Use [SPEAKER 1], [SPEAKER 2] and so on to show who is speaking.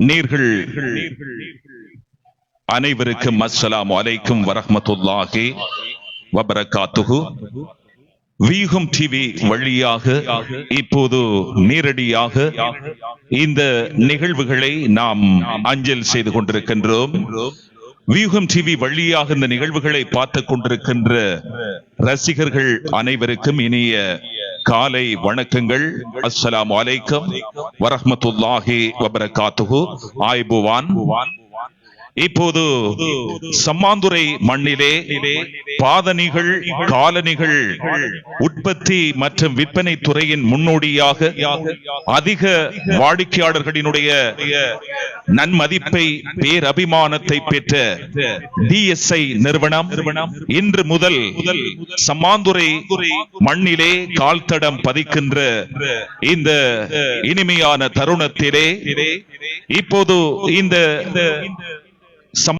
[SPEAKER 1] நீர்கள் அனைவருக்கும் அஸ்ஸலாமு அலைக்கும் வரஹ்மத்துல்லாஹி வபரகாத்துகு வீகம் டிவி வழியாக இப்போது நேரடியாக இந்த நிகழ்வுகளை நாம் அஞ்சல் செய்து கொண்டிருக்கின்றோம். வியூகம் டிவி வழியாக இந்த நிகழ்வுகளை பார்த்து கொண்டிருக்கின்ற ரசிகர்கள் அனைவருக்கும் இனிய காலை வணக்கங்கள். அஸ்ஸலாமு வலைக்கம் வரஹ்மத்துல்லாஹி வபரகாத்துஹு. ஆய்புவான் இப்போது சம்மாந்துறை மண்ணிலே பாதணிகள் காலணிகள் உற்பத்தி மற்றும் விற்பனை துறையின் முன்னோடியாக அதிக வாடிக்கையாளர்களினுடைய நன்மதிப்பை பேரபிமானத்தை பெற்ற டிஎஸ்ஐ நிறுவனம் இன்று முதல் சம்மாந்துறை மண்ணிலே கால்தடம் பதிக்கின்ற இந்த இனிமையான தருணத்திலே இப்போது இந்த some